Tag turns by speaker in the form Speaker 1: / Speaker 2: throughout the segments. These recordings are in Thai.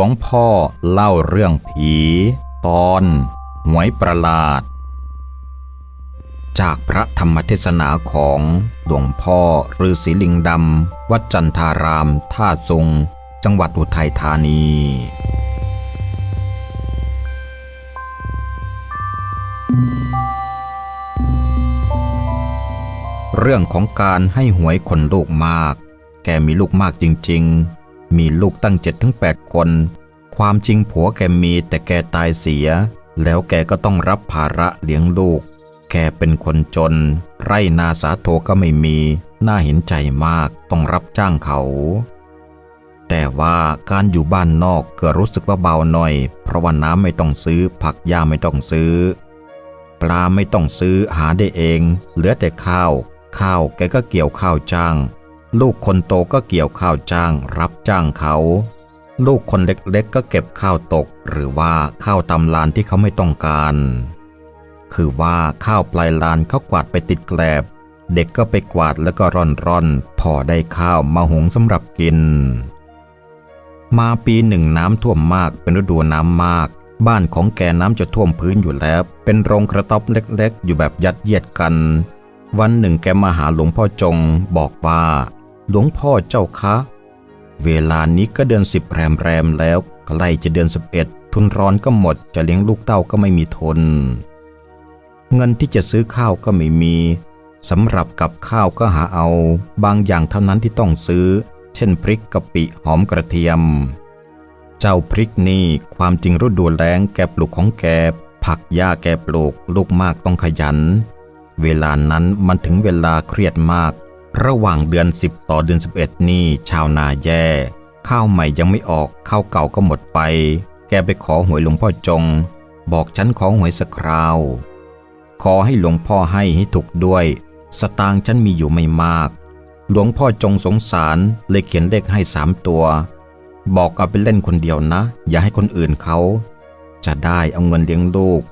Speaker 1: วงพ่อเล่าเรื่องผี ตอนหวยประหลาด จากพระธรรมเทศนาของหลวงพ่อฤาษีลิงดำ วัดจันทารามท่าทรงจังหวัดอุทัยธานีเรื่องของการให้หวยคนลูกมาก แกมีลูกมากจริง ๆ มีลูกตั้งเจ็ดถึงแปดคน ความจริงผัวแกมีแต่แกตายเสีย แล้วแกก็ต้องรับภาระเลี้ยงลูก แกเป็นคนจน ไร่นาสาโทก็ไม่มี น่าเห็นใจมากต้องรับจ้างเขา แต่ว่าการอยู่บ้านนอกเก็รู้สึกว่าเบาหน่อย เพราะว่าน้ำไม่ต้องซื้อ ผักหญ้าไม่ต้องซื้อ ปลาไม่ต้องซื้อหาได้เอง เหลือแต่ข้าว ข้าวแกก็เกี่ยวข้าวจ้าง ลูกคนโตก็เกี่ยวข้าวจ้างรับจ้างเขา ลูกคนเล็กๆก็เก็บข้าวตก หรือว่าข้าวตำลานที่เขาไม่ต้องการ คือว่าข้าวปลายลานเขากวาดไปติดแกลบ เด็กก็ไปกวาดแล้วก็ร่อนร่อนๆพอได้ข้าวมาหุงสำหรับกิน มาปีหนึ่งน้ำท่วมมากเป็นฤดูน้ำมาก บ้านของแกน้ำจะท่วมพื้นอยู่แล้ว เป็นโรงกระต๊อบเล็ก ๆ อยู่แบบยัดเยียดกัน วันหนึ่งแกมาหาหลวงพ่อจงบอกว่า หลวงพ่อเจ้าคะ เวลานี้ก็เดือนสิบแรมแรมแล้วใกล้จะเดือนสิบเอ็ดทุนร้อนก็หมดจะเลี้ยงลูกเต้าก็ไม่มีทน เงินที่จะซื้อข้าวก็ไม่มีสำหรับกับข้าวก็หาเอา บางอย่างเท่านั้นที่ต้องซื้อ เช่นพริกกะปิหอมกระเทียม เจ้าพริกนี่ความจริงฤดูแล้งแกปลูกของแกผักหญ้าแกปลูกลูกมากต้องขยัน เวลานั้นมันถึงเวลาเครียดมาก ระหว่างเดือน 10 ต่อเดือน 11 นี่ชาวนาแย่ ข้าวใหม่ยังไม่ออกข้าวเก่าก็หมดไป แกไปขอหวยหลวงพ่อจง บอกฉันขอหวยสักคราว ขอให้หลวงพ่อให้ให้ถูกด้วย สตางค์ฉันมีอยู่ไม่มาก หลวงพ่อจงสงสารเลยเขียนเลขให้สามตัว บอกเอาไปเล่นคนเดียวนะ อย่าให้คนอื่นเขา จะได้เอาเงินเลี้ยงลูก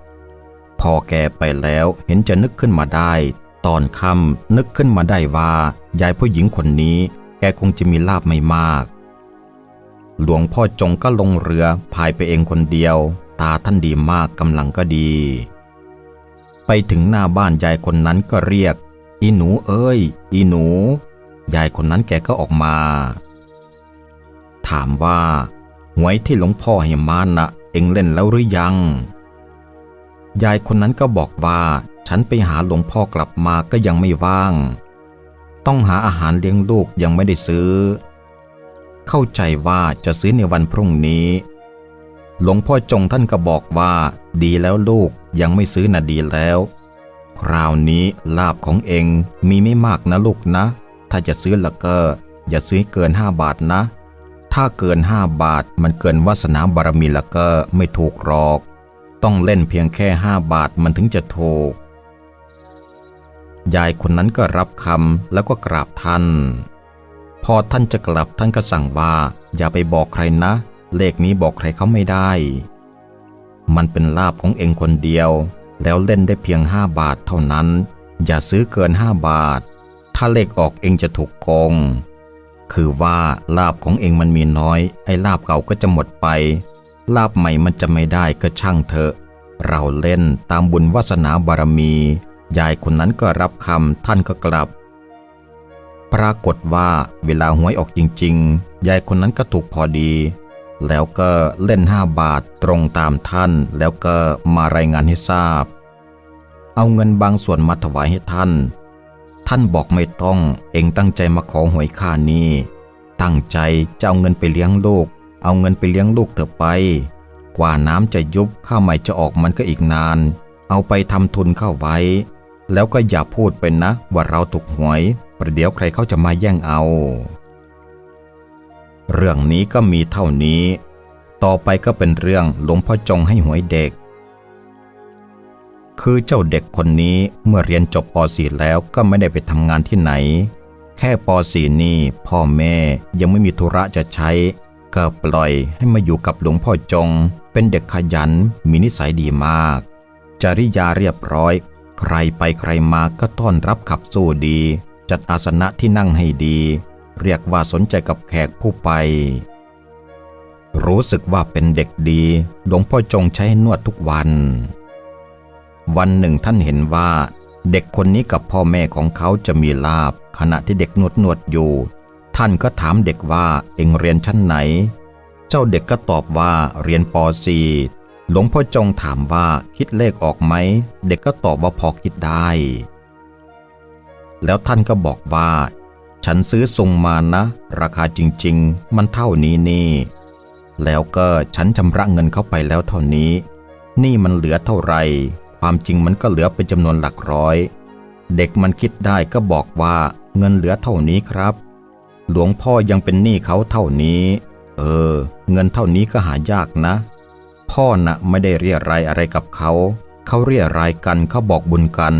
Speaker 1: พอแกไปแล้วเห็นจะนึกขึ้นมาได้ ตอนค่ำนึกขึ้นมาได้ว่ายายผู้หญิงคนนี้แกคงจะมีลาบไม่มาก หลวงพ่อจงก็ลงเรือพายไปเองคนเดียว ตาท่านดีมากกำลังก็ดี ไปถึงหน้าบ้านยายคนนั้นก็เรียก อีหนูเอ้ย อีหนู ยายคนนั้นแกก็ออกมา ถามว่าหวยที่หลวงพ่อให้มานะเอ็งเล่นแล้วหรือยัง ยายคนนั้นก็บอกว่า ฉันไปหาหลวงพ่อกลับมาก็ยังไม่ว่าง ต้องหาอาหารเลี้ยงลูกยังไม่ได้ซื้อ เข้าใจว่าจะซื้อในวันพรุ่งนี้ หลวงพ่อจงท่านก็บอกว่า ดีแล้วลูกยังไม่ซื้อน่ะดีแล้ว คราวนี้ลาบของเองมีไม่มากนะลูกนะ ถ้าจะซื้อละก็อย่าซื้อเกินห้าบาทนะ ถ้าเกินห้าบาทมันเกินวาสนาบารมีละก็ไม่ถูกหรอก ต้องเล่นเพียงแค่ห้าบาทมันถึงจะถูก ยายคนนั้นก็รับคำแล้วก็กราบท่าน พอท่านจะกลับท่านก็สั่งว่า อย่าไปบอกใครนะ เลขนี้บอกใครเขาไม่ได้ มันเป็นลาบของเองคนเดียว แล้วเล่นได้เพียงห้าบาทเท่านั้น อย่าซื้อเกินห้าบาท ถ้าเลขออกเองจะถูกโกง คือว่าลาบของเองมันมีน้อย ไอ้ลาบเก่าก็จะหมดไป ลาบใหม่มันจะไม่ได้ก็ช่างเถอะ เราเล่นตามบุญวาสนาบารมี ยายคนนั้นก็รับคำท่านก็กลับ ปรากฏว่าเวลาหวยออกจริง ๆ ยายคนนั้นก็ถูกพอดี แล้วก็เล่นห้าบาทตรงตามท่าน แล้วก็มารายงานให้ทราบ เอาเงินบางส่วนมาถวายให้ท่าน ท่านบอกไม่ต้องเองตั้งใจมาขอหวยค่านี้ตั้งใจจะเอาเงินไปเลี้ยงลูก เอาเงินไปเลี้ยงลูกเถอะไป กว่าน้ำจะยุบข้าวใหม่จะออกมันก็อีกนาน เอาไปทำทุนเข้าไว้ แล้วก็อย่าพูดเป็นนะ ว่าเราถูกหวย ประเดี๋ยวใครเขาจะมาแย่งเอา เรื่องนี้ก็มีเท่านี้ ต่อไปก็เป็นเรื่องหลวงพ่อจงให้หวยเด็ก คือเจ้าเด็กคนนี้เมื่อเรียนจบป .4 แล้วก็ไม่ได้ไปทำงานที่ไหน แค่ป .4 นี่พ่อแม่ยังไม่มีธุระจะใช้ ก็ปล่อยให้มาอยู่กับหลวงพ่อจง เป็นเด็กขยันมีนิสัยดีมาก จริยาเรียบร้อย ใครไปใครมาก็ต้อนรับขับสู้ดี จัดอาสนะที่นั่งให้ดี เรียกว่าสนใจกับแขกผู้ไป รู้สึกว่าเป็นเด็กดี หลวงพ่อจงใช้ให้นวดทุกวัน วันหนึ่งท่านเห็นว่า เด็กคนนี้กับพ่อแม่ของเขาจะมีลาบ ขณะที่เด็กนวดนวดอยู่ ท่านก็ถามเด็กว่าเอ็งเรียนชั้นไหน เจ้าเด็กก็ตอบว่าเรียนป .4 หลวงพ่อจงถามว่าคิดเลขออกไหม เด็กก็ตอบว่าพอคิดได้ แล้วท่านก็บอกว่า ฉันซื้อทรงมานะ ราคาจริง ๆ มันเท่านี้นี่ แล้วก็ฉันชำระเงินเข้าไปแล้วเท่านี้ นี่มันเหลือเท่าไหร่ ความจริงมันก็เหลือเป็นจำนวนหลักร้อย เด็กมันคิดได้ก็บอกว่าเงินเหลือเท่านี้ครับ หลวงพ่อยังเป็นหนี้เขาเท่านี้ เออ เงินเท่านี้ก็หายากนะ พ่อน่ะไม่ได้เรียรายอะไรกับเขา เขาเรียรายกันเขาบอกบุญกัน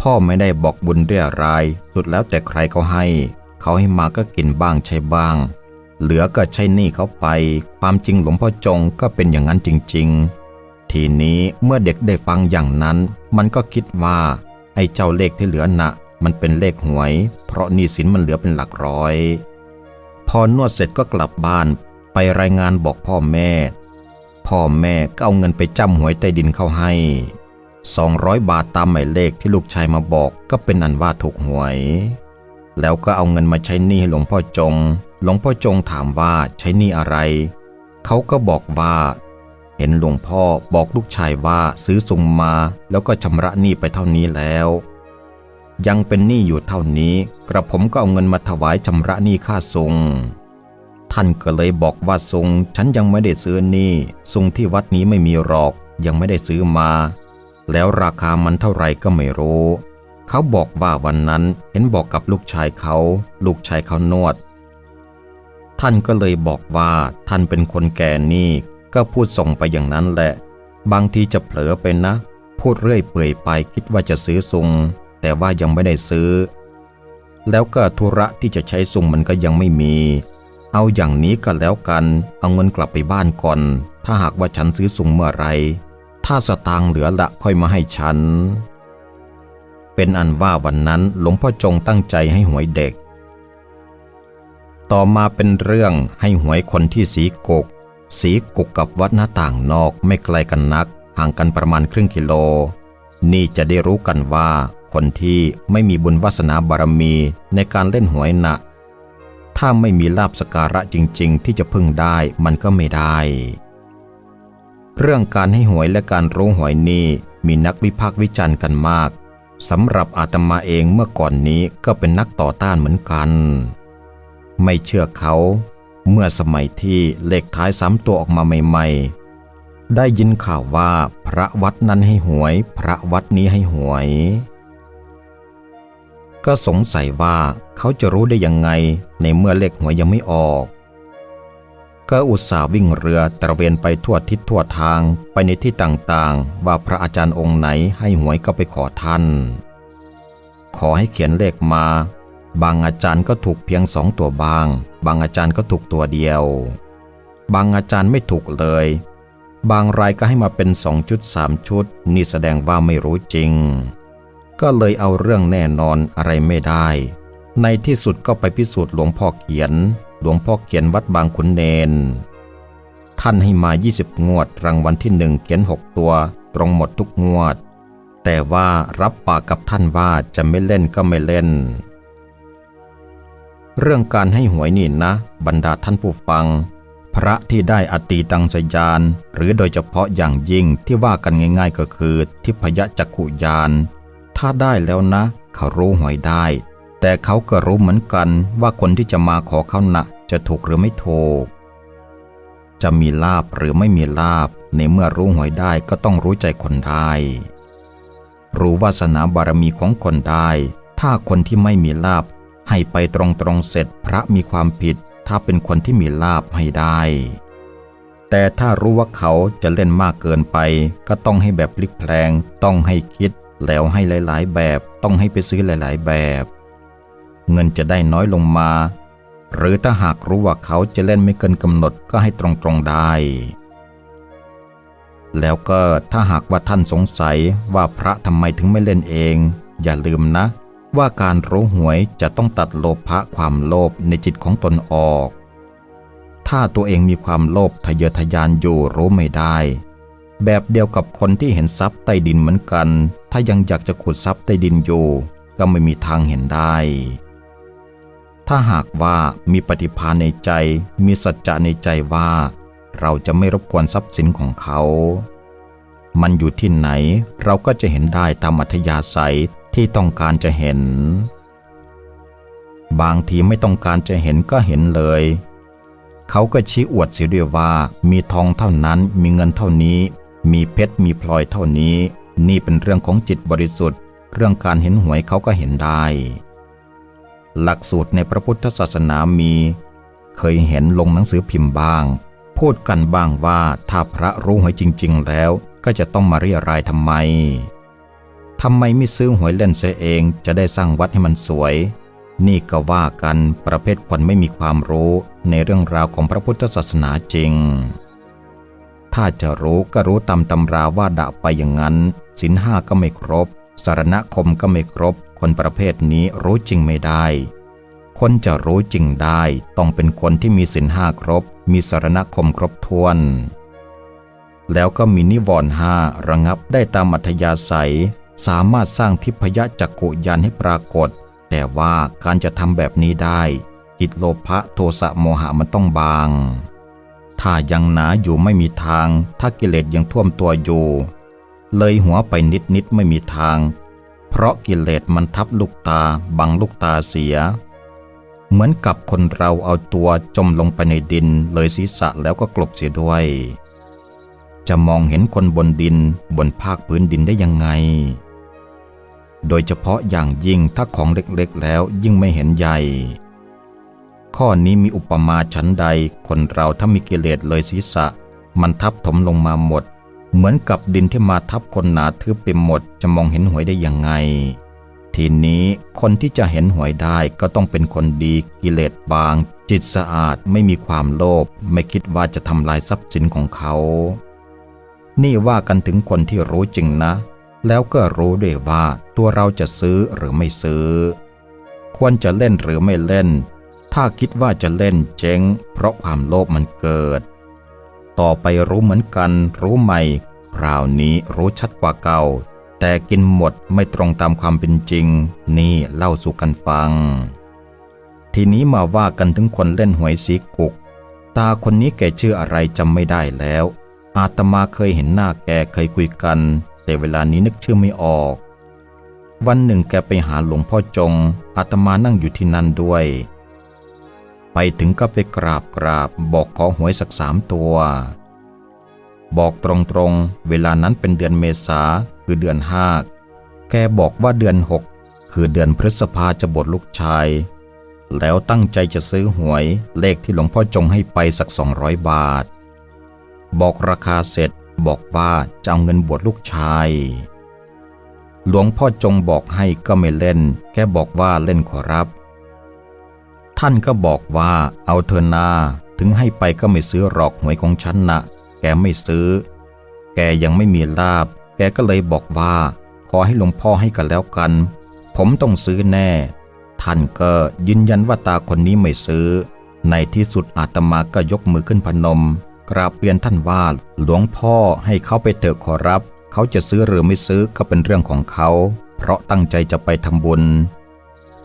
Speaker 1: พ่อไม่ได้บอกบุญเรียราย สุดแล้วแต่ใครเขาให้ เขาให้มาก็กินบ้างใช้บ้าง เหลือก็ใช้หนี้เขาไป ความจริงหลวงพ่อจงก็เป็นอย่างนั้นจริง ๆ ทีนี้เมื่อเด็กได้ฟังอย่างนั้น มันก็คิดว่าไอ้เจ้าเลขที่เหลือน่ะมันเป็นเลขหวย เพราะหนี้สินมันเหลือเป็นหลักร้อย พอนวดเสร็จก็กลับบ้านไปรายงานบอกพ่อแม่ พ่อแม่ก็เอาเงินไปจ้ำหวยใต้ดินเข้าให้ 200 บาทตามหมายเลขที่ลูกชายมาบอกก็เป็นอันว่าถูกหวย แล้วก็เอาเงินมาใช้หนี้ให้หลวงพ่อจง หลวงพ่อจงถามว่าใช้หนี้อะไร เขาก็บอกว่า เห็นหลวงพ่อบอกลูกชายว่าซื้อซุงมาแล้วก็ชำระหนี้ไปเท่านี้แล้ว ยังเป็นหนี้อยู่เท่านี้ กระผมก็เอาเงินมาถวายชำระหนี้ค่าซุง ท่านก็เลยบอกว่าซุงฉันยังไม่ได้ซื้อนี้ซุงที่วัดนี้ไม่มีหรอก ยังไม่ได้ซื้อมา แล้วราคามันเท่าไหร่ก็ไม่รู้ เขาบอกว่าวันนั้นเห็นบอกกับลูกชายเขา ลูกชายเขานวด ท่านก็เลยบอกว่าท่านเป็นคนแก่นี่ ก็พูดส่งไปอย่างนั้นแหละ บางทีจะเผลอไปนะ พูดเรื่อยเปื่อยไปคิดว่าจะซื้อซุงแต่ว่ายังไม่ได้ซื้อ แล้วก็ธุระที่จะใช้ซุงมันก็ยังไม่มี เอาอย่างนี้ก็แล้วกัน เอาเงินกลับไปบ้านก่อน ถ้าหากว่าฉันซื้อซุงเมื่อไร ถ้าสตางค์เหลือละค่อยมาให้ฉัน เป็นอันว่าวันนั้นหลวงพ่อจงตั้งใจให้หวยเด็ก ต่อมาเป็นเรื่องให้หวยคนที่สีกก สีกกกับวัดหน้าต่างนอกไม่ไกลกันนัก ห่างกันประมาณครึ่งกิโล นี่จะได้รู้กันว่าคนที่ไม่มีบุญวาสนาบารมีในการเล่นหวยนะ ถ้าไม่มีลาบสการะจริงๆ ที่จะพึ่งได้มันก็ไม่ได้ เรื่องการให้หวยและการรู้หวยนี้มีนักวิพากษ์วิจารณ์กันมากสำหรับอาตมาเองเมื่อก่อนนี้ก็เป็นนักต่อต้านเหมือนกัน ไม่เชื่อเขา เมื่อสมัยที่เลขท้ายสามตัวออกมาใหม่ๆ ได้ยินข่าวว่าพระวัดนั้นให้หวย พระวัดนี้ให้หวย ก็สงสัยว่าเขาจะรู้ได้ยังไงในเมื่อเลขหวยยังไม่ออก ก็อุตส่าห์วิ่งเรือตระเวนไปทั่วทิศทั่วทางไปในที่ต่างๆ ว่าพระอาจารย์องค์ไหนให้หวยก็ไปขอท่าน ขอให้เขียนเลขมา บางอาจารย์ก็ถูกเพียงสองตัวบาง บางอาจารย์ก็ถูกตัวเดียว บางอาจารย์ไม่ถูกเลย บางรายก็ให้มาเป็นสองชุดสามชุด นี่แสดงว่าไม่รู้จริง ก็เลยเอาเรื่องแน่นอนอะไรไม่ได้ ในที่สุดก็ไปพิสูจน์หลวงพ่อเขียน หลวงพ่อเขียนวัดบางขุนเนน ท่านให้มา 20 งวดรางวัลที่หนึ่งเขียน 6 ตัว ตรงหมดทุกงวด แต่ว่ารับปากกับท่านว่าจะไม่เล่นก็ไม่เล่น เรื่องการให้หวยนี่นะ บรรดาท่านผู้ฟัง พระที่ได้อตีตังสยาน หรือโดยเฉพาะอย่างยิ่งที่ว่ากันง่าย ๆ ก็คือ ทิพยจักขุยาน ถ้าได้แล้วนะเขารู้หวยได้ แต่เขาก็รู้เหมือนกันว่าคนที่จะมาขอเขานะจะถูกหรือไม่ถูก จะมีลาบหรือไม่มีลาบ ในเมื่อรู้หวยได้ก็ต้องรู้ใจคนได้ รู้วาสนาบารมีของคนได้ ถ้าคนที่ไม่มีลาบ ให้ไปตรงๆเสร็จพระมีความผิด ถ้าเป็นคนที่มีลาบให้ได้แต่ถ้ารู้ว่าเขาจะเล่นมากเกินไป ก็ต้องให้แบบพลิกแพลง ต้องให้คิด แล้วให้หลายๆ แบบต้องให้ไปซื้อหลายๆ แบบ เงินจะได้น้อยลงมา หรือถ้าหากรู้ว่าเขาจะเล่นไม่เกินกำหนดก็ให้ตรงๆได้ แล้วก็ถ้าหากว่าท่านสงสัยว่าพระทำไมถึงไม่เล่นเอง อย่าลืมนะ ว่าการรู้หวยจะต้องตัดโลภะความโลภในจิตของตนออก ถ้าตัวเองมีความโลภทะเยอทะยานอยู่รู้ไม่ได้ แบบเดียวกับคนที่เห็นทรัพย์ใต้ดินเหมือนกัน ถ้ายังอยากจะขุดทรัพย์ใต้ดินอยู่ก็ไม่มีทางเห็นได้ ถ้าหากว่ามีปฏิภาณในใจ มีสัจจะในใจว่า เราจะไม่รบกวนทรัพย์สินของเขา มันอยู่ที่ไหนเราก็จะเห็นได้ตามอัธยาศัยที่ต้องการจะเห็น บางทีไม่ต้องการจะเห็นก็เห็นเลย เขาก็ชี้อวดเสียด้วยว่า มีทองเท่านั้นมีเงินเท่านี้ มีเพชรมีพลอยเท่านี้ นี่เป็นเรื่องของจิตบริสุทธิ์ เรื่องการเห็นหวยเขาก็เห็นได้ หลักสูตรในพระพุทธศาสนามี เคยเห็นลงหนังสือพิมพ์บ้าง พูดกันบ้างว่าถ้าพระรู้หวยจริง ๆ แล้วก็จะต้องมาเรียรายทำไมทำไมไม่ซื้อหวยเล่นเสียเองจะได้สร้างวัดให้มันสวย นี่ก็ว่ากันประเภทคนไม่มีความรู้ในเรื่องราวของพระพุทธศาสนาจริง ถ้าจะรู้ก็รู้ตามตำราว่าด่าไปอย่างนั้นสินห้าก็ไม่ครบ สารณคมก็ไม่ครบ คนประเภทนี้รู้จริงไม่ได้ คนจะรู้จริงได้ ต้องเป็นคนที่มีสินห้าครบ มีสารณคมครบถ้วน แล้วก็มีนิวรณ์ห้าระงับได้ตามอัธยาศัย สามารถสร้างทิพยจักกุยานให้ปรากฏ แต่ว่าการจะทำแบบนี้ได้จิตโลภะโทสะโมหะมันต้องบาง ถ้ายังหนาอยู่ไม่มีทาง ถ้ากิเลสยังท่วมตัวอยู่ เลยหัวไปนิดนิดไม่มีทาง เพราะกิเลสมันทับลูกตาบังลูกตาเสีย เหมือนกับคนเราเอาตัวจมลงไปในดิน เลยศีรษะแล้วก็กลบเสียด้วย จะมองเห็นคนบนดินบนภาคพื้นดินได้ยังไง โดยเฉพาะอย่างยิ่งถ้าของเล็กๆแล้วยิ่งไม่เห็นใหญ่ ข้อนี้มีอุปมาชั้นใด คนเราถ้ามีกิเลสเลยศีรษะ มันทับถมลงมาหมด เหมือนกับดินที่มาทับคนหนาทึบไปหมด จะมองเห็นหวยได้ยังไง ทีนี้คนที่จะเห็นหวยได้ก็ต้องเป็นคนดีกิเลสบาง จิตสะอาดไม่มีความโลภไม่คิดว่าจะทำลายทรัพย์สินของเขา นี่ว่ากันถึงคนที่รู้จริงนะ แล้วก็รู้ด้วยว่าตัวเราจะซื้อหรือไม่ซื้อ ควรจะเล่นหรือไม่เล่น ถ้าคิดว่าจะเล่นเจ๊ง เพราะความโลภมันเกิด ต่อไปรู้เหมือนกัน รู้ใหม่คราวนี้รู้ชัดกว่าเก่า แต่กินหมดไม่ตรงตามความเป็นจริง นี่เล่าสู่กันฟัง ทีนี้มาว่ากันถึงคนเล่นหวยสีกุก ตาคนนี้แกชื่ออะไรจำไม่ได้แล้ว อาตมาเคยเห็นหน้าแกเคยคุยกัน แต่เวลานี้นึกชื่อไม่ออก วันหนึ่งแกไปหาหลวงพ่อจง อาตมานั่งอยู่ที่นั่นด้วย ไปถึงก็ไปกราบกราบบอกขอหวยสักสามตัว บอกตรงๆ เวลานั้นเป็นเดือนเมษาคือเดือนห้าแกบอกว่าเดือนหกคือเดือนพฤษภาจะบวชลูกชาย แล้วตั้งใจจะซื้อหวยเลขที่หลวงพ่อจงให้ไปสักสองร้อยบาท บอกราคาเสร็จบอกว่าจะเอาเงินบวชลูกชาย หลวงพ่อจงบอกให้ก็ไม่เล่น แค่บอกว่าเล่นขอรับ ท่านก็บอกว่าเอาเธอนาถึงให้ไปก็ไม่ซื้อหรอกหวยของฉันนะแกไม่ซื้อ แกยังไม่มีลาบ แกก็เลยบอกว่า ขอให้หลวงพ่อให้กันแล้วกัน ผมต้องซื้อแน่ ท่านก็ยืนยันว่าตาคนนี้ไม่ซื้อ ในที่สุดอาตมาก็ยกมือขึ้นพนม กราบเรียนท่านว่าหลวงพ่อให้เขาไปเถอะขอรับ เขาจะซื้อหรือไม่ซื้อก็เป็นเรื่องของเขา เพราะตั้งใจจะไปทำบุญ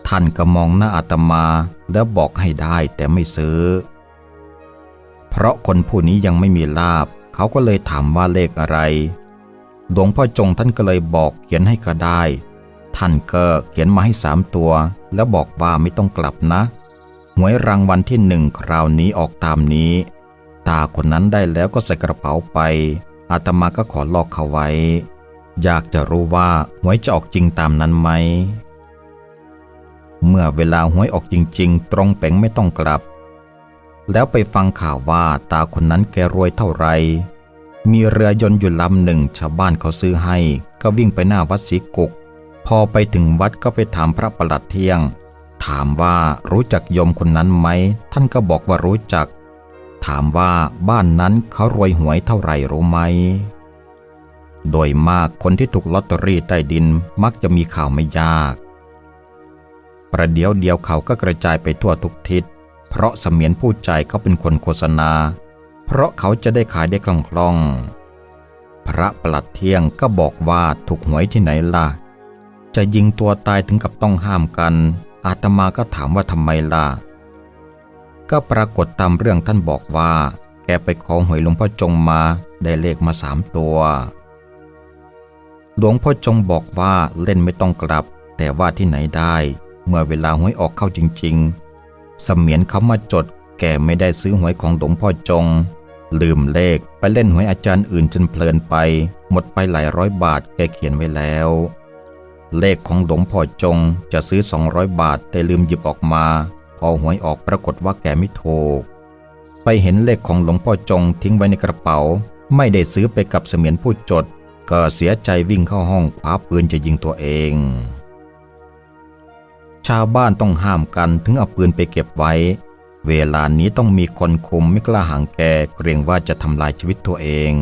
Speaker 1: ท่านก็มองหน้าอาตมา แล้วบอกให้ได้แต่ไม่ซื้อ เพราะคนผู้นี้ยังไม่มีลาบ เขาก็เลยถามว่าเลขอะไร หลวงพ่อจงท่านก็เลยบอกเขียนให้ก็ได้ ท่านก็เขียนมาให้สามตัว แล้วบอกว่าไม่ต้องกลับนะหวยรางวัลที่หนึ่งคราวนี้ออกตามนี้ ตาคนนั้นได้แล้วก็ใส่กระเป๋าไปอาตมาก็ขอลอกเขาไว้ อยากจะรู้ว่าหวยจะออกจริงตามนั้นไหม เมื่อเวลาหวยออกจริง ๆ ตรงเป๋งไม่ต้องกลับ แล้วไปฟังข่าวว่าตาคนนั้นแกรวยเท่าไร มีเรือยนต์อยู่ลำหนึ่งชาวบ้านเขาซื้อให้ ก็วิ่งไปหน้าวัดศรีกุก พอไปถึงวัดก็ไปถามพระประหลัดเที่ยง ถามว่ารู้จักยมคนนั้นไหม ท่านก็บอกว่ารู้จัก ถามว่าบ้านนั้นเขารวยหวยเท่าไหร่รู้ไหมโดยมากคนที่ถูกลอตเตอรี่ใต้ดินมักจะมีข่าวไม่ยาก ประเดี๋ยวเดียวเขาก็กระจายไปทั่วทุกทิศ เพราะเสมียนผู้จ่ายเขาเป็นคนโฆษณา เพราะเขาจะได้ขายได้คล่องๆ พระประหลัดเที่ยงก็บอกว่าถูกหวยที่ไหนล่ะ จะยิงตัวตายถึงกับต้องห้ามกัน อาตมาก็ถามว่าทำไมล่ะ ก็ปรากฏตามเรื่องท่านบอกว่า แกไปขอหวยหลวงพ่อจงมาได้เลขมาสามตัวหลวงพ่อจงบอกว่าเล่นไม่ต้องกลับ แต่ว่าที่ไหนได้ เมื่อเวลาหวยออกเข้าจริง ๆ สมียนเขามาจดแกไม่ได้ซื้อหวยของหลวงพ่อจง ลืมเลขไปเล่นหวยอาจารย์อื่นจนเพลินไป หมดไปหลายร้อยบาทแกเขียนไว้แล้ว เลขของหลวงพ่อจงจะซื้อ 200 บาทแต่ลืมหยิบออกมา พอหวยออกปรากฏว่าแกไม่ถูกไปเห็นเลขของหลวงพ่อจงทิ้งไว้ในกระเป๋า ไม่ได้ซื้อไปกับเสมียนผู้จด ก็เสียใจวิ่งเข้าห้องคว้าปืนจะยิงตัวเอง ชาวบ้านต้องห้ามกันถึงเอาปืนไปเก็บไว้ เวลานี้ต้องมีคนคุมไม่กล้าห่างแกเกรงว่าจะทำลายชีวิตตัวเอง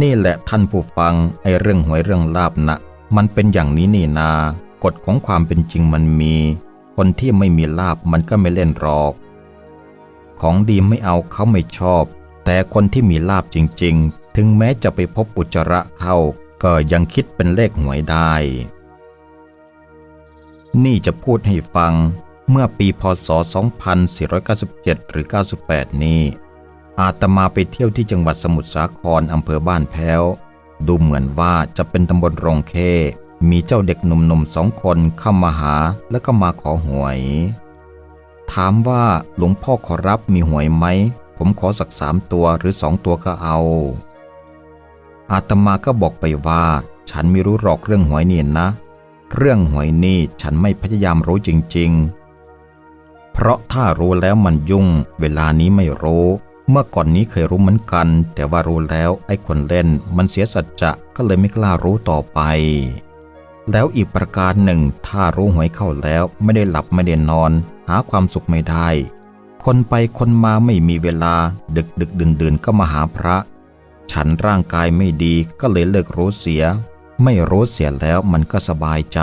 Speaker 1: นี่แหละท่านผู้ฟังไอเรื่องหวยเรื่องลาบนะมันเป็นอย่างนี้นี่นา กฎของความเป็นจริงมันมี คนที่ไม่มีลาบมันก็ไม่เล่นหรอก ของดีไม่เอาเขาไม่ชอบ แต่คนที่มีลาบจริง ๆ ถึงแม้จะไปพบอุจจาระเข้าก็ยังคิดเป็นเลขหวยได้ นี่จะพูดให้ฟังเมื่อปีพศ 2497 หรือ 98 นี้ อาตมาไปเที่ยวที่จังหวัดสมุทรสาครอำเภอบ้านแพ้ว ดูเหมือนว่าจะเป็นตำบลรงเค มีเจ้าเด็กหนุ่มๆสองคนเข้ามาหาแล้วก็มาขอหวย ถามว่าหลวงพ่อขอรับมีหวยไหม ผมขอสักสามตัวหรือสองตัวก็เอา อาตมาก็บอกไปว่า ฉันไม่รู้หรอกเรื่องหวยเนี่นะ เรื่องหวยนี่ฉันไม่พยายามรู้จริง ๆ เพราะถ้ารู้แล้วมันยุ่ง เวลานี้ไม่รู้ เมื่อก่อนนี้เคยรู้เหมือนกัน แต่ว่ารู้แล้วไอ้คนเล่น มันเสียสัจจะก็เลยไม่กล้ารู้ต่อไป แล้วอีกประการหนึ่ง ถ้ารู้หวยเข้าแล้วไม่ได้หลับไม่ได้นอน หาความสุขไม่ได้ คนไปคนมาไม่มีเวลา ดึกดึกดื่นดื่นก็มาหาพระ ฉันร่างกายไม่ดีก็เลยเลิกรู้เสีย ไม่รู้เสียแล้วมันก็สบายใจ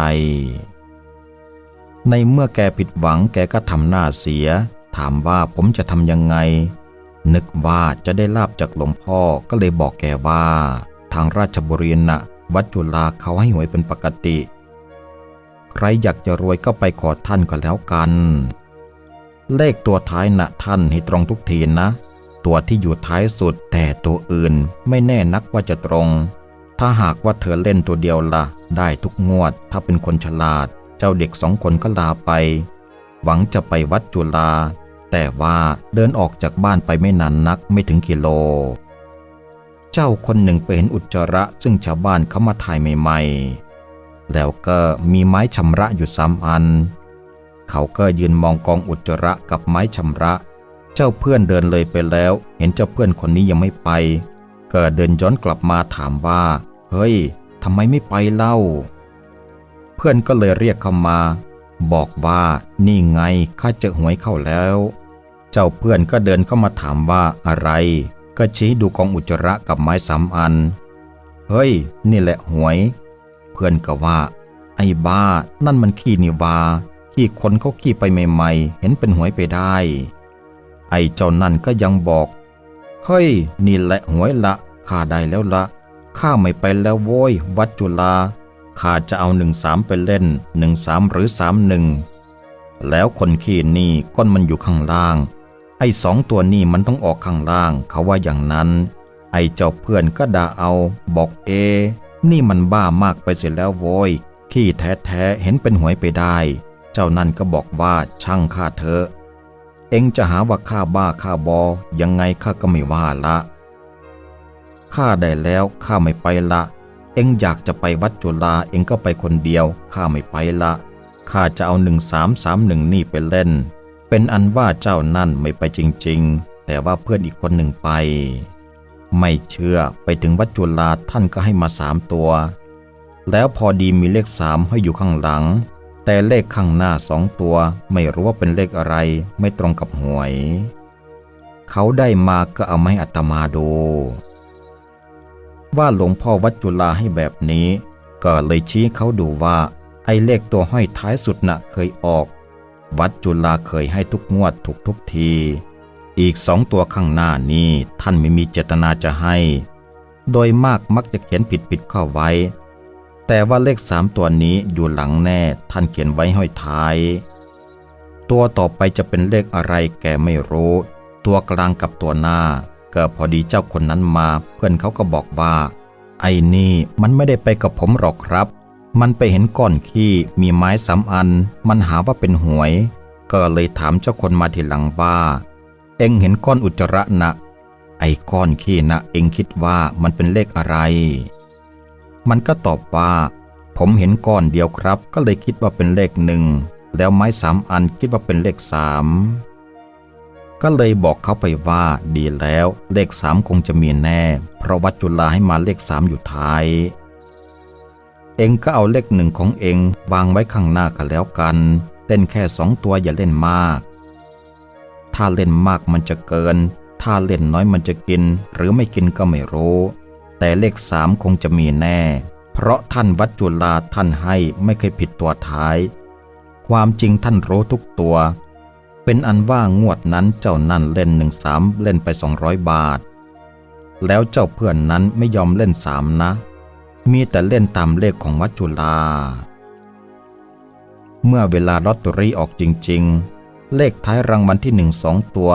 Speaker 1: ในเมื่อแกผิดหวังแกก็ทำหน้าเสีย ถามว่าผมจะทำยังไง นึกว่าจะได้ลาบจากหลวงพ่อก็เลยบอกแกว่า ทางราชบุรีนะวัดจุฬาเขาให้หวยเป็นปกติ ใครอยากจะรวยก็ไปขอท่านก็แล้วกัน เลขตัวท้ายนะท่านให้ตรงทุกทีนะ ตัวที่อยู่ท้ายสุดแต่ตัวอื่นไม่แน่นักว่าจะตรง ถ้าหากว่าเธอเล่นตัวเดียวละ่ะได้ทุกงวด ถ้าเป็นคนฉลาด เจ้าเด็กสองคนก็ลาไป หวังจะไปวัดจุฬาแต่ว่าเดินออกจากบ้านไปไม่นานนักไม่ถึงกิโล เจ้าคนหนึ่งไปเห็นอุจจาระซึ่งชาวบ้านเขามาถ่ายใหม่ๆ แล้วก็มีไม้ชำระอยู่สามอัน เขาก็ยืนมองกองอุจจาระกับไม้ชำระ เจ้าเพื่อนเดินเลยไปแล้ว เห็นเจ้าเพื่อนคนนี้ยังไม่ไป ก็เดินย้อนกลับมาถามว่า เฮ้ยทำไมไม่ไปเล่า เพื่อนก็เลยเรียกเข้ามา บอกว่านี่ไงข้าเจอหวยเข้าแล้ว เจ้าเพื่อนก็เดินเข้ามาถามว่าอะไร ก็ชี้ดูกองอุจจาระกับไม้สามอัน เฮ้ย นี่แหละหวย เพื่อนก็ว่า ไอ้บ้า นั่นมันขี้นิวาขี้คนเขาขี้ไปใหม่ๆ เห็นเป็นหวยไปได้ ไอ้เจ้านั่นก็ยังบอก เฮ้ย นี่แหละหวยละข้าได้แล้วละ ข้าไม่ไปแล้วโว้ยวัดจุฬาข้าจะเอาหนึ่งสามไปเล่นหนึ่งสามหรือสามหนึ่งแล้วคนขี้นี่ก้นมันอยู่ข้างล่าง ไอ้สองตัวนี่มันต้องออกข้างล่าง เขาว่าอย่างนั้น ไอ้เจ้าเพื่อนก็ด่าเอา บอกเอ นี่มันบ้ามากไปเสียแล้วโว้ยขี้แท้ๆเห็นเป็นหวยไปได้ เจ้านั่นก็บอกว่าช่างข้าเถอะ เอ็งจะหาว่าข้าบ้าข้าบอยังไงข้าก็ไม่ว่าละ ข้าได้แล้วข้าไม่ไปละ เอ็งอยากจะไปวัดจุฬาเอ็งก็ไปคนเดียวข้าไม่ไปละข้าจะเอาหนึ่งสามสามหนึ่งนี่ไปเล่น เป็นอันว่าเจ้านั่นไม่ไปจริง ๆ แต่ว่าเพื่อนอีกคนหนึ่งไป ไม่เชื่อไปถึงวัดจุฬาท่านก็ให้มาสามตัว แล้วพอดีมีเลขสามให้อยู่ข้างหลัง แต่เลขข้างหน้าสองตัว ไม่รู้ว่าเป็นเลขอะไร ไม่ตรงกับหวย เขาได้มาก็เอามาให้อัตมาดู ว่าหลวงพ่อวัดจุฬาให้แบบนี้ ก็เลยชี้เขาดูว่า ไอ้เลขตัวห้อยท้ายสุดน่ะเคยออก วัดจุฬาเคยให้ทุกงวดถูกทุกที อีกสองตัวข้างหน้านี้ท่านไม่มีเจตนาจะให้ โดยมากมักจะเขียนผิดผิดเข้าไว้ แต่ว่าเลขสามตัวนี้อยู่หลังแน่ท่านเขียนไว้ห้อยท้าย ตัวต่อไปจะเป็นเลขอะไรแกไม่รู้ ตัวกลางกับตัวหน้า ก็พอดีเจ้าคนนั้นมา เพื่อนเขาก็บอกว่า ไอ้นี่มันไม่ได้ไปกับผมหรอกครับ มันไปเห็นก้อนขี้มีไม้สามอัน มันหาว่าเป็นหวย ก็เลยถามเจ้าคนมาทีหลังว่า เอ็งเห็นก้อนอุจจาระนะไอ้ก้อนขี้นะเอ็งคิดว่ามันเป็นเลขอะไร มันก็ตอบว่า ผมเห็นก้อนเดียวครับ ก็เลยคิดว่าเป็นเลขหนึ่งแล้วไม้สามอันคิดว่าเป็นเลขสาม ก็เลยบอกเขาไปว่าดีแล้วเลขสามคงจะมีแน่ เพราะวัดจุฬาให้มาเลขสามอยู่ท้าย เองก็เอาเลขหนึ่งของเองวางไว้ข้างหน้ากันแล้วกัน เล่นแค่สองตัวอย่าเล่นมาก ถ้าเล่นมากมันจะเกิน ถ้าเล่นน้อยมันจะกิน หรือไม่กินก็ไม่รู้ แต่เลขสามคงจะมีแน่ เพราะท่านวัดจุฬาท่านให้ไม่เคยผิดตัวท้าย ความจริงท่านรู้ทุกตัว เป็นอันว่างวดนั้นเจ้านั่นเล่นหนึ่งสามเล่นไปสองร้อยบาท แล้วเจ้าเพื่อนนั้นไม่ยอมเล่นสามนะ มีแต่เล่นตามเลขของวัดจุฬาเมื่อเวลาลอตเตอรี่ออกจริง ๆ เลขท้ายรางวัลที่หนึ่งสองตัว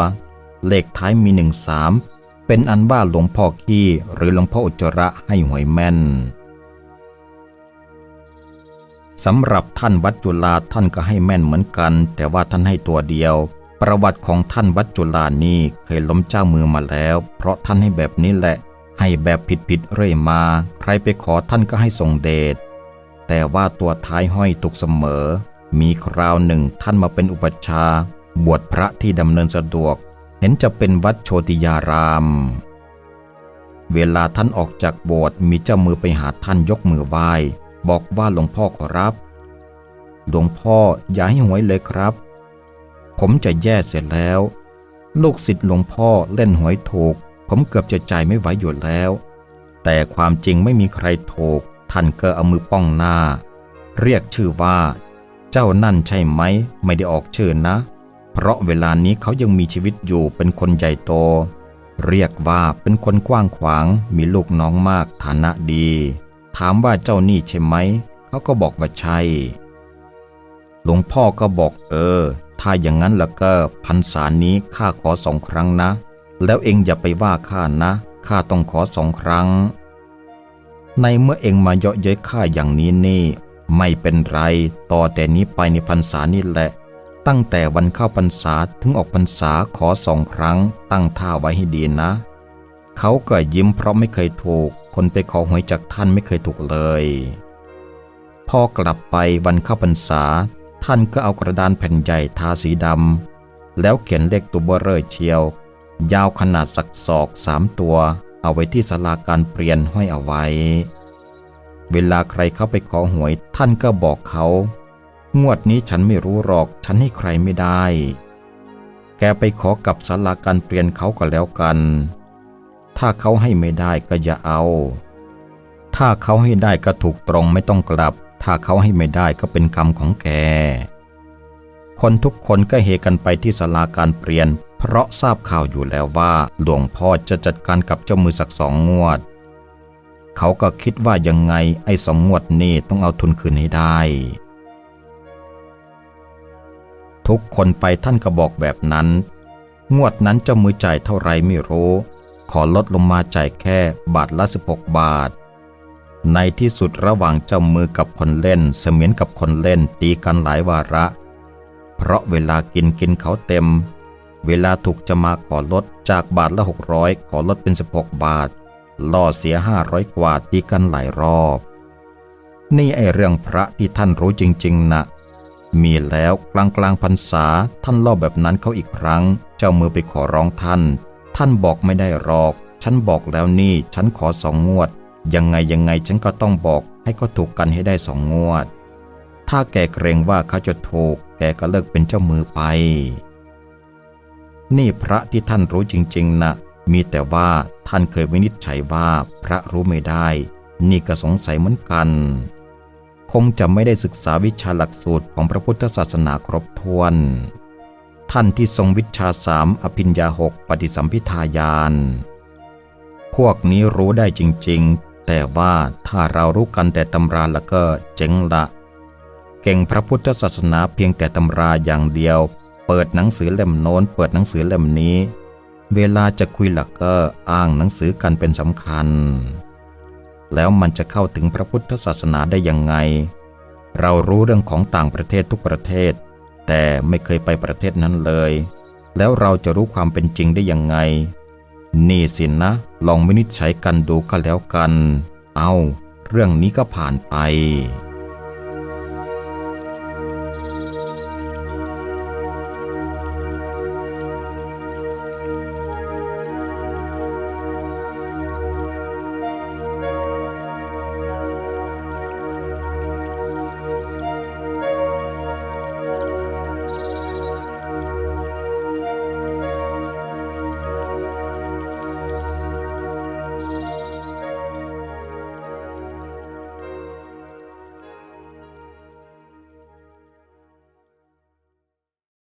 Speaker 1: เลขท้ายมีหนึ่งสามเป็นอันว่าหลวงพ่อขี้หรือหลวงพ่ออุจระให้หวยแม่น สำหรับท่านวัดจุฬาท่านก็ให้แม่นเหมือนกัน แต่ว่าท่านให้ตัวเดียว ประวัติของท่านวัดจุฬานี่เคยล้มเจ้ามือมาแล้ว เพราะท่านให้แบบนี้แหละ ให้แบบผิดๆเรื่อยมา ใครไปขอท่านก็ให้ส่งเดชแต่ว่าตัวท้ายห้อยถูกเสมอ มีคราวหนึ่งท่านมาเป็นอุปัชา บวชพระที่ดำเนินสะดวก เห็นจะเป็นวัดโชติยาราม เวลาท่านออกจากโบสถ์มีเจ้ามือไปหาท่านยกมือไหว้ บอกว่าหลวงพ่อขอรับ หลวงพ่ออย่าให้หวยเลยครับ ผมจะแย่เสร็จแล้ว ลูกศิษย์หลวงพ่อเล่นหวยถูก ผมเกือบจะใจไม่ไหวอยู่แล้ว แต่ความจริงไม่มีใครถูก ท่านก็เอามือป้องหน้า เรียกชื่อว่า เจ้านั่นใช่ไหม ไม่ได้ออกชื่อนะ เพราะเวลานี้เขายังมีชีวิตอยู่เป็นคนใหญ่โต เรียกว่าเป็นคนกว้างขวาง มีลูกน้องมากฐานะดี ถามว่าเจ้านี่ใช่ไหม เขาก็บอกว่าใช่ หลวงพ่อก็บอกเออ ถ้าอย่างนั้นแล้วก็พรรษานี้ข้าขอสองครั้งนะ แล้วเองอย่าไปว่าข้านะ ข้าต้องขอสองครั้ง ในเมื่อเองมาเยาะเย้ยข้าอย่างนี้นี่ ไม่เป็นไร ต่อแต่นี้ไปในพรรษานี่แหละ ตั้งแต่วันเข้าพรรษาถึงออกพรรษาขอสองครั้ง ตั้งท่าไว้ให้ดีนะ เขาก็ยิ้มเพราะไม่เคยถูก คนไปขอหวยจากท่านไม่เคยถูกเลย พอกลับไปวันเข้าพรรษา ท่านก็เอากระดานแผ่นใหญ่ทาสีดำแล้วเขียนเลขตัวเบอร์เรอเชียว ยาวขนาดสักศอกสามตัว เอาไว้ที่ศาลาการเปลี่ยนห้อยเอาไว้ เวลาใครเข้าไปขอหวย ท่านก็บอกเขางวดนี้ฉันไม่รู้หรอกฉันให้ใครไม่ได้ แกไปขอกับศาลาการเปลี่ยนเขาก็แล้วกัน ถ้าเขาให้ไม่ได้ก็อย่าเอา ถ้าเขาให้ได้ก็ถูกตรงไม่ต้องกลับ ถ้าเขาให้ไม่ได้ก็เป็นกรรมของแก คนทุกคนก็เฮกันไปที่ศาลาการเปลี่ยน เพราะทราบข่าวอยู่แล้วว่า หลวงพ่อจะจัดการกับเจ้ามือสักสองงวด เขาก็คิดว่ายังไงไอ้สองงวดนี่ต้องเอาทุนคืนให้ได้ทุกคนไปท่านก็บอกแบบนั้น งวดนั้นเจ้ามือจ่ายเท่าไรไม่รู้ ขอลดลงมาจ่ายแค่บาทละ 16 บาท ในที่สุดระหว่างเจ้ามือกับคนเล่น เสมียนกับคนเล่นตีกันหลายวาระ เพราะเวลากินกินเขาเต็ม เวลาถูกจะมาขอลดจากบาทละ 600 ขอลดเป็น 16 บาท ล่อเสีย 500 กว่าตีกันหลายรอบ นี่ไอเรื่องพระที่ท่านรู้จริง ๆนะมีแล้วกลางกลางๆพรรษาท่านเล่าแบบนั้นเขาอีกครั้ง เจ้ามือไปขอร้องท่าน ท่านบอกไม่ได้หรอก ฉันบอกแล้วนี่ฉันขอสองงวด ยังไงยังไงฉันก็ต้องบอกให้เขาถูกกันให้ได้สองงวด ถ้าแกเกรงว่าเขาจะถูก แกก็เลิกเป็นเจ้ามือไป นี่พระที่ท่านรู้จริงๆนะมีแต่ว่าท่านเคยวินิจฉัยว่าพระรู้ไม่ได้ นี่ก็สงสัยเหมือนกัน คงจะไม่ได้ศึกษาวิชาหลักสูตรของพระพุทธศาสนาครบถ้วน ท่านที่ทรงวิชาสามอภิญญาหกปฏิสัมพิทายาน พวกนี้รู้ได้จริงๆ แต่ว่าถ้าเรารู้กันแต่ตำราแล้วก็เจ๋งละ เก่งพระพุทธศาสนาเพียงแต่ตำราอย่างเดียว เปิดหนังสือเล่มโน้น เปิดหนังสือเล่มนี้ เวลาจะคุยหลักก็อ้างหนังสือกันเป็นสำคัญ แล้วมันจะเข้าถึงพระพุทธศาสนาได้ยังไง เรารู้เรื่องของต่างประเทศทุกประเทศ แต่ไม่เคยไปประเทศนั้นเลย แล้วเราจะรู้ความเป็นจริงได้ยังไง นี่สินนะ ลองวินิจฉัยกันดูก็แล้วกัน เอา เรื่องนี้ก็ผ่านไป